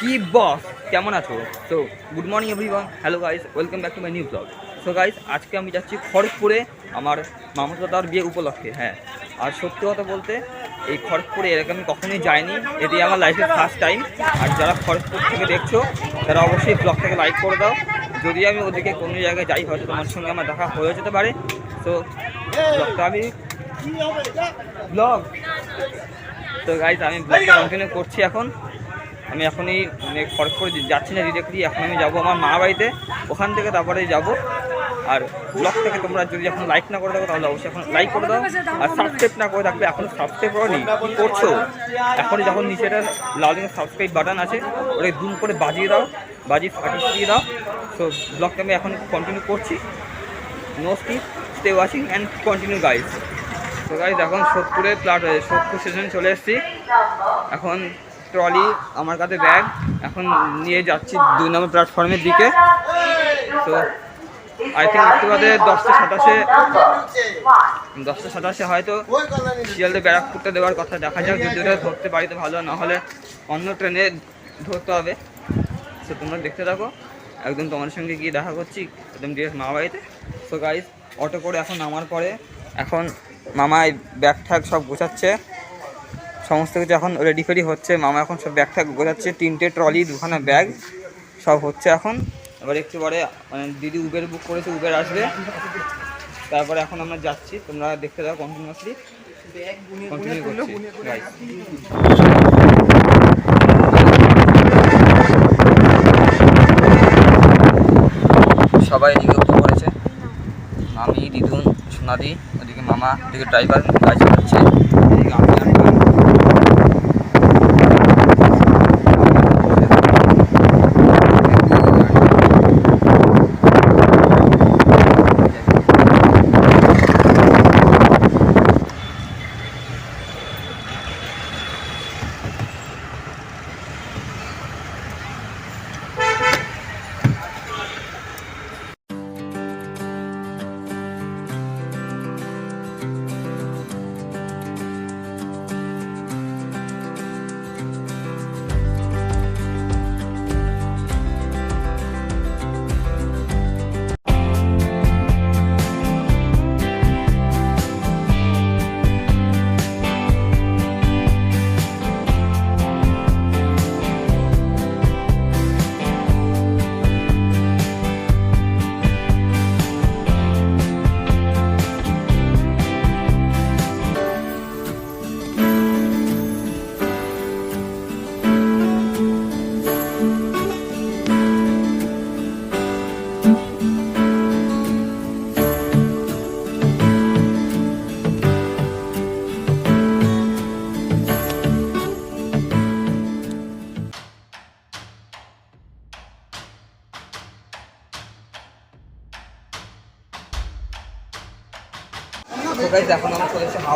কি বস কেমন আছো? তো good morning everyone hello guys welcome back to my new blog so guys আজকে আমি যাচ্ছি খড়গপুরে আমার মামাদাদার বিয়ে উপলক্ষে হ্যাঁ। আর সত্যি কথা বলতে, এই খড়গপুরে এরকম আমি কখনোই যাইনি। এটি আমার লাইফের ফার্স্ট টাইম আর যারা খড়গপুর থেকে দেখছ, তারা অবশ্যই ব্লগটাকে লাইক করে দাও। যদি আমি ওদিকে কোনো জায়গায় যাই, হয়তো তোমার সঙ্গে আমার দেখা হয়ে যেতে পারে। তো ব্লগটা আমি ব্লগ তো গাইজ আমি ব্লগটা কন্টিনিউ করছি এখন। আমি এখনই মানে খড়গপুর যাচ্ছি না ডিরেক্টলি এখন আমি যাব আমার মা বাড়িতে। ওখান থেকে তারপরে যাব। আর ব্লগটাকে তোমরা যদি এখন লাইক না করে থাকো, তাহলে অবশ্যই এখন লাইক করে দাও। আর সাবস্ক্রাইব না করে থাকলে এখন সাবস্ক্রাইব করনি করছ? এখন যখন নিচেটা লাল সাবস্ক্রাইব বাটন আছে, ওটাকে দুম করে বাজিয়ে দাও। বাজিয়ে ফাটিয়ে দিয়ে দাও। তো ব্লগটা আমি এখন কন্টিনিউ করছি। No skip stay watching and continue guys তো গাইজ এখন সোদপুরে প্লাট সোদপুর স্টেশনে চলে এসেছি। এখন ট্রলি, আমার কাছে ব্যাগ। এখন নিয়ে যাচ্ছি দুই নম্বর প্ল্যাটফর্মের দিকে। তো আই থিঙ্ক একটু বাদে দশটা সাতাশে দশটা সাতাশে হয়তো শিয়ালদে ব্যারাকপুরটা দেওয়ার কথা দেখা যাক, যদি ওটা ধরতে পারি তো ভালো না হলে অন্য ট্রেনে ধরতে হবে। তো তোমরা দেখতে থাকো, একদম তোমার সঙ্গে গিয়ে দেখা করছি, একদম ডিরেক্ট মা বাড়িতে। সো গাইজ অটো করে এখন নামার পরে, এখন মামা ব্যাগ ঠ্যাগ সব গোছাচ্ছে। সমস্ত কিছু এখন রেডি ফেডি হচ্ছে। মামা এখন সব ব্যাগ ঠ্যাগ গোছাচ্ছে, তিনটে ট্রলি দুখানা ব্যাগ সব হচ্ছে এখন। এবার একটু পরে মানে দিদি উবের বুক করেছে উবের আসবে। তারপরে এখন আমরা যাচ্ছি, তোমরা দেখতে দাও কন্টিনিউসলি কন্টিনিউ করছি সবাই এদিকে উঠে পড়েছে আমি দিদুন, সোনাদি, ওদিকে মামা, ওদিকে ড্রাইভার গাড়ি চালাচ্ছে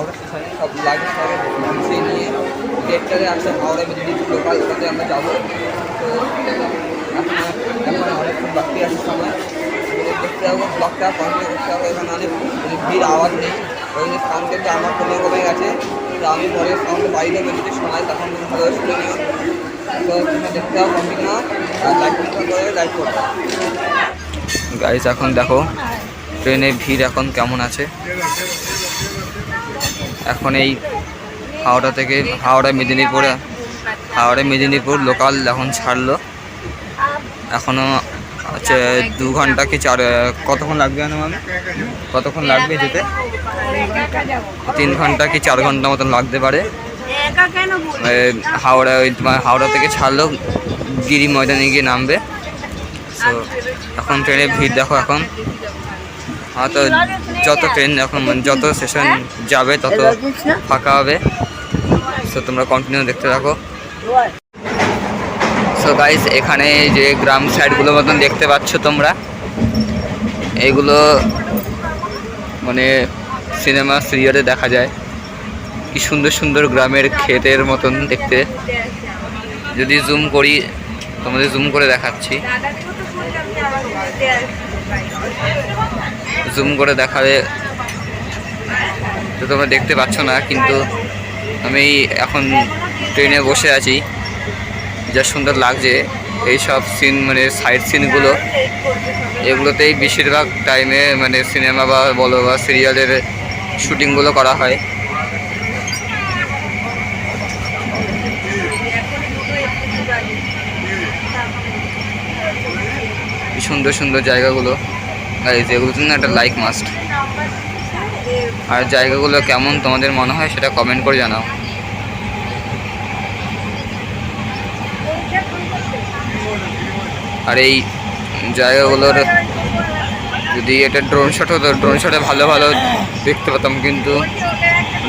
হাওড়া স্টেশনে সব লাগেজ গুছিয়ে নিয়ে গেটটারে আসছে হাওড়া মেদিনীপুর লোকাল ওখানে আমরা যাব। তো এখন সময় দেখতে যাব ব্লকটা কন্টিনিউ করতে হবে এখানে অনেক মানে ভিড়, আওয়াজ নেই। ওই জন্য সাউন্ডের আমার কমে কমে গেছে। তো আমি পরে সাউন্ড বাড়িতে বেরিয়ে শোনাই তখন ভালো শুনে নিও তো দেখতে যাও কন্টিনিউ আর লাইক করে লাইক করবে। গাইজ এখন দেখো ট্রেনে ভিড় এখন কেমন আছে? এখন এই হাওড়া থেকে হাওড়া মেদিনীপুর হাওড়া মেদিনীপুর লোকাল এখন ছাড়লো। এখনও হচ্ছে দু ঘণ্টা কি চার, কতক্ষণ লাগবে জানো আমি কতক্ষণ লাগবে যেতে? তিন ঘণ্টা কি চার ঘণ্টা মতন লাগতে পারে। হাওড়া ওই তোমার হাওড়া থেকে ছাড়লো, গিরি ময়দানে গিয়ে নামবে। তো এখন ট্রেনে ভিড় দেখো এখন। হয়তো যত ট্রেন এখন মানে যত স্টেশন যাবে তত ফাঁকা হবে। সো তোমরা কন্টিনিউ দেখতে থাকো। সো গাইস এখানে যে গ্রাম সাইডগুলো মতন দেখতে পাচ্ছ তোমরা। এগুলো মানে সিনেমা সিরিয়ালে দেখা যায়। কি সুন্দর সুন্দর গ্রামের ক্ষেতের মতন দেখতে। যদি জুম করি, তোমাদের জুম করে দেখাচ্ছি। জুম করে দেখালে তো তোমরা দেখতে পাচ্ছ না, কিন্তু আমি এখন ট্রেনে বসে আছি। যা সুন্দর লাগছে এইসব সিন মানে সাইড সিনগুলো এগুলোতেই বেশিরভাগ টাইমে মানে সিনেমা বা বলো বা সিরিয়ালের শুটিংগুলো করা হয়। কি সুন্দর সুন্দর জায়গাগুলো। গাইজ এগুলোর জন্য একটা লাইক মাস্ট আর জায়গাগুলো কেমন তোমাদের মনে হয় সেটা কমেন্ট করে জানাও। আর এই জায়গাগুলোর যদি এটা ড্রোন শট হতো ড্রোন শটে ভালো ভালো দেখতে পেতাম, কিন্তু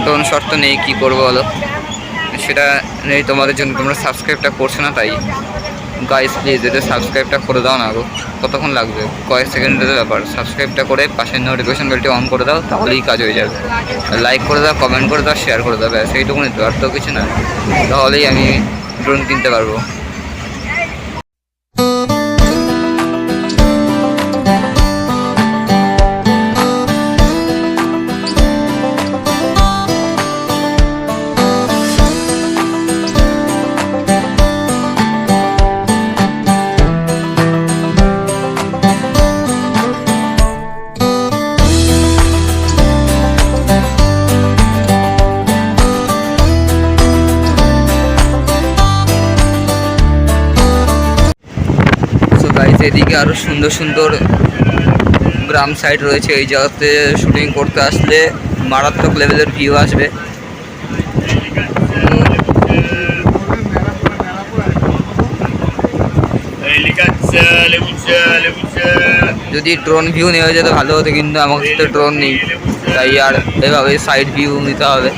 ড্রোন শট তো নেই, কী করব বলো? সেটা নেই, তোমাদের জন্য তোমরা সাবস্ক্রাইবটা করছ না, তাই। গাইস প্লিজ এটা সাবস্ক্রাইবটা করে দাও না গো কতক্ষণ লাগবে। কয়েক সেকেন্ডের ব্যাপার সাবস্ক্রাইবটা করে পাশের নোটিফিকেশন বেলটি অন করে দাও, তাহলেই কাজ হয়ে যাবে। লাইক করে দাও কমেন্ট করে দাও শেয়ার করে দাও, ব্যাস, এইটুকুনি তো, আর তো কিছু না। তাহলেই আমি ড্রোন কিনতে পারব। এদিকে আরও সুন্দর সুন্দর গ্রাম সাইড রয়েছে। এই জায়গাতে শুটিং করতে আসলে মারাত্মক লেভেলের ভিউ আসবে। যদি ড্রোন ভিউ নেওয়া যেত ভালো হতো, কিন্তু আমার তো ড্রোন নেই। তাই আর এভাবে সাইড ভিউ নিতে হবে।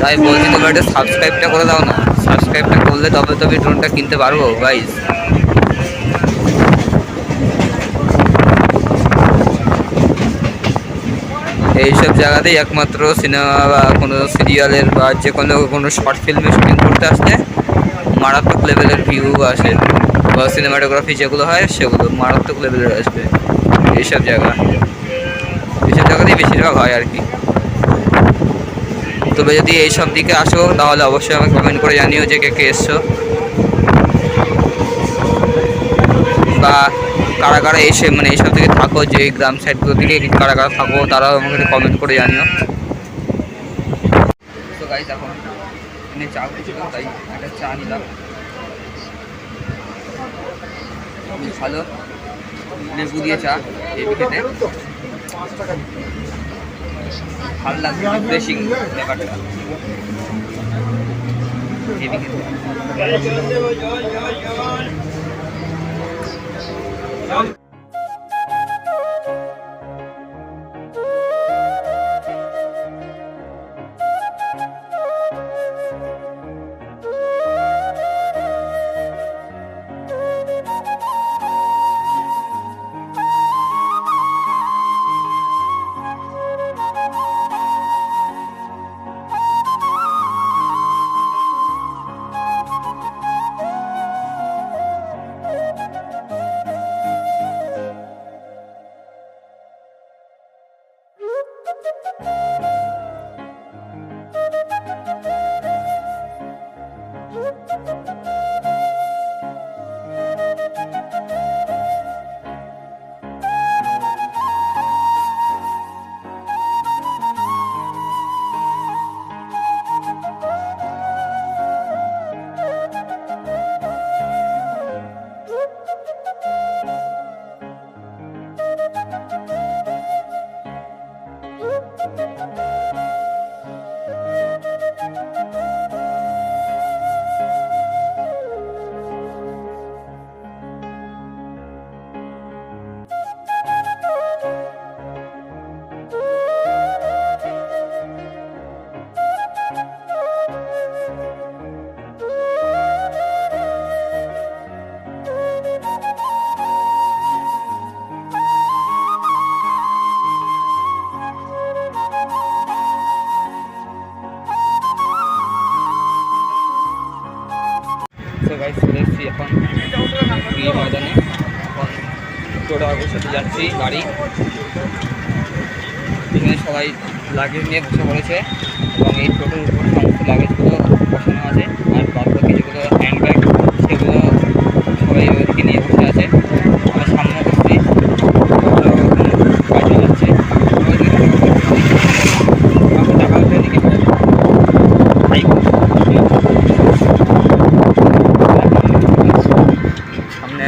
তাই বলছি, তোমরা একটা সাবস্ক্রাইবটা করে দাও না। সাবস্ক্রাইবটা করলে তবে তবে ড্রোনটা কিনতে পারব গাইজ এইসব জায়গাতেই একমাত্র সিনেমা বা কোনো সিরিয়ালের বা যে কোনো কোনো শর্ট ফিল্মে শুটিং করতে আসলে মারাত্মক লেভেলের ভিউ আসে বা সিনেমাটোগ্রাফি যেগুলো হয় সেগুলো মারাত্মক লেভেলের আসবে এইসব জায়গা। এইসব জায়গাতেই বেশিরভাগ হয় আর কি। তবে যদি এই সব দিকে আসো, তাহলে অবশ্যই আমাকে কমেন্ট করে জানিও যে কে কে এসছো। বা কারা কারা এসে মানে এইসব দিকে থাকো, যে গ্রাম সাইডগুলো দিকে কারা কারা থাকো, তারাও আমাকে কমেন্ট করে জানিও। চা খেয়েছিল তাই একটা চা নিলাম। ভালো, লেবু দিয়ে চা খেতে ভালো লাগছে রিফ্রেশিং ব্যাপারটা হেভি বাড়ি। গাড়ি এখানে সবাই লাগেজ নিয়ে বসে পড়েছে এবং এই টোটোর উপর সমস্ত লাগেজগুলো বসানো আছে আর বাদ বাকি যেগুলো হ্যান্ড ব্যাগ সেগুলো সবাই ওইদিকে নিয়ে বসে আছে আমি সামনে বসছি ওরা ওখানে গাড়ি চালাচ্ছে ওইদিকে আমাকে টাকা উঠে দিকে হাই সামনে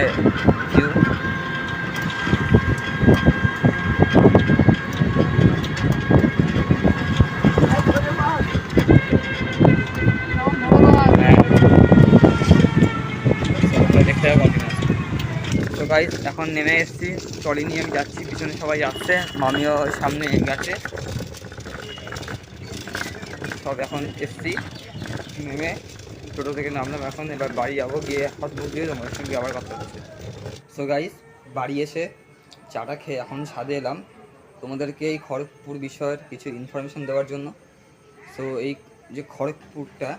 ভিউ দেখতে হবে তো গাইজ এখন নেমে এসেছি। ট্রলি নিয়ে আমি যাচ্ছি, পিছনে সবাই যাচ্ছে, মামিও সামনে গেছে। সব এখন এসছি, নেমে টোটো থেকে নামলাম এখন, এবার বাড়ি যাব, গিয়ে হাত মুখ দিয়ে তোমাদের সঙ্গে আবার কথা হচ্ছে সো গাইজ বাড়ি এসে চাটা খেয়ে এখন ছাদে এলাম। তোমাদেরকে এই খড়গপুর বিষয়ের কিছু ইনফরমেশন দেওয়ার জন্য। সো এই যে খড়গপুরটা,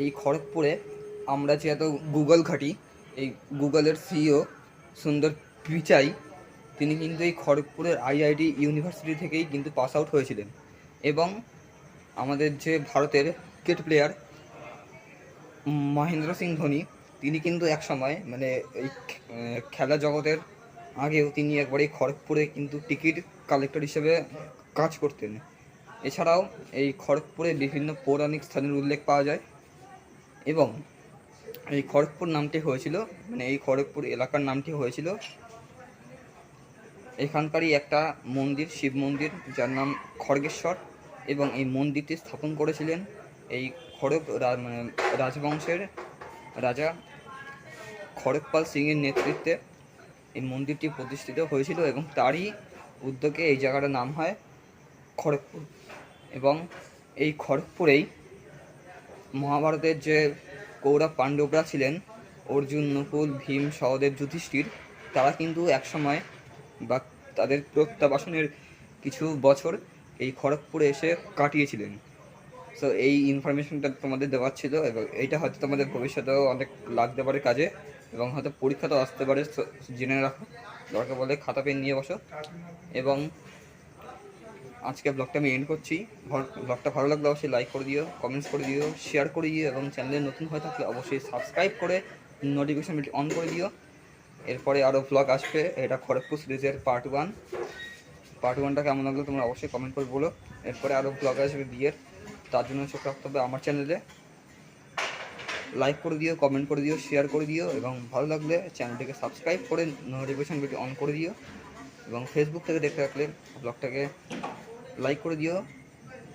এই খড়গপুরে আমরা যেহেতু গুগল ঘাঁটি এই গুগলের সিইও সুন্দর পিচাই, তিনি কিন্তু এই খড়গপুরের আইআইটি ইউনিভার্সিটি থেকেই কিন্তু পাস আউট হয়েছিলেন। এবং আমাদের যে ভারতের ক্রিকেট প্লেয়ার মহেন্দ্র সিং ধোনি, তিনি কিন্তু এক সময় মানে এই খেলা জগতের আগেও তিনি একবার এই খড়গপুরে কিন্তু টিকিট কালেক্টর হিসেবে কাজ করতেন। এছাড়াও এই খড়গপুরে বিভিন্ন পৌরাণিক স্থানের উল্লেখ পাওয়া যায় এবং এই খড়গপুর নামটি হয়েছিল মানে এই খড়গপুর এলাকার নামটি হয়েছিল। এখানকারই একটা মন্দির, শিব মন্দির, যার নাম খড়গেশ্বর এবং এই মন্দিরটি স্থাপন করেছিলেন এই খড়গ মানে রাজবংশের রাজা খড়গপাল সিংয়ের নেতৃত্বে এই মন্দিরটি প্রতিষ্ঠিত হয়েছিল এবং তারই উদ্যোগে এই জায়গাটার নাম হয় খড়গপুর। এবং এই খড়গপুরেই মহাভারতের যে কৌরব পাণ্ডবরা ছিলেন অর্জুন, নকুল, ভীম, সহদেব, যুধিষ্ঠির। তারা কিন্তু একসময় বা তাদের প্রত্যাবাসনের কিছু বছর এই খড়গপুরে এসে কাটিয়েছিলেন। সো এই ইনফরমেশনটা তোমাদের দেওয়ার ছিল এবং এইটা হয়তো তোমাদের ভবিষ্যতেও অনেক লাগতে পারে কাজে এবং হয়তো পরীক্ষাতেও আসতে পারে। জেনে রাখো, দরকার বলে খাতা পেন নিয়ে বসো। এবং আজকে ব্লগটা আমি এন্ড করছি। ব্লগটা ভালো লাগলে অবশ্যই লাইক করে দিও কমেন্টস করে দিও শেয়ার করে দিও এবং চ্যানেলে নতুন হয়ে থাকলে অবশ্যই সাবস্ক্রাইব করে নোটিফিকেশন বিলটি অন করে দিও। এরপরে আরও ব্লগ আসবে, এটা খড়গপুর সিরিজের পার্ট ওয়ান পার্ট ওয়ানটা কেমন লাগল তোমরা অবশ্যই কমেন্ট করে বলো। এরপরে আরও ব্লগ আসবে বিয়ের, তার জন্য চোখ রাখতে হবে আমার চ্যানেলে লাইক করে দিও কমেন্ট করে দিও শেয়ার করে দিও এবং ভালো লাগলে চ্যানেলটিকে সাবস্ক্রাইব করে নোটিফিকেশন বিলটি অন করে দিও। এবং ফেসবুক থেকে দেখতে থাকলে ব্লগটাকে লাইক করে দিও,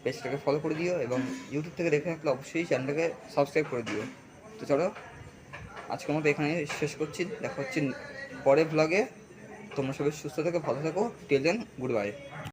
পেজটাকে ফলো করে দিও এবং ইউটিউব থেকে দেখে থাকলে অবশ্যই চ্যানেলটাকে সাবস্ক্রাইব করে দিও। তো চলো, আজকের মতো এখানে শেষ করছি। দেখা হচ্ছে পরের ব্লগে তোমরা সবাই সুস্থ থাকো, ভালো থাকো। টেল দেন গুড বাই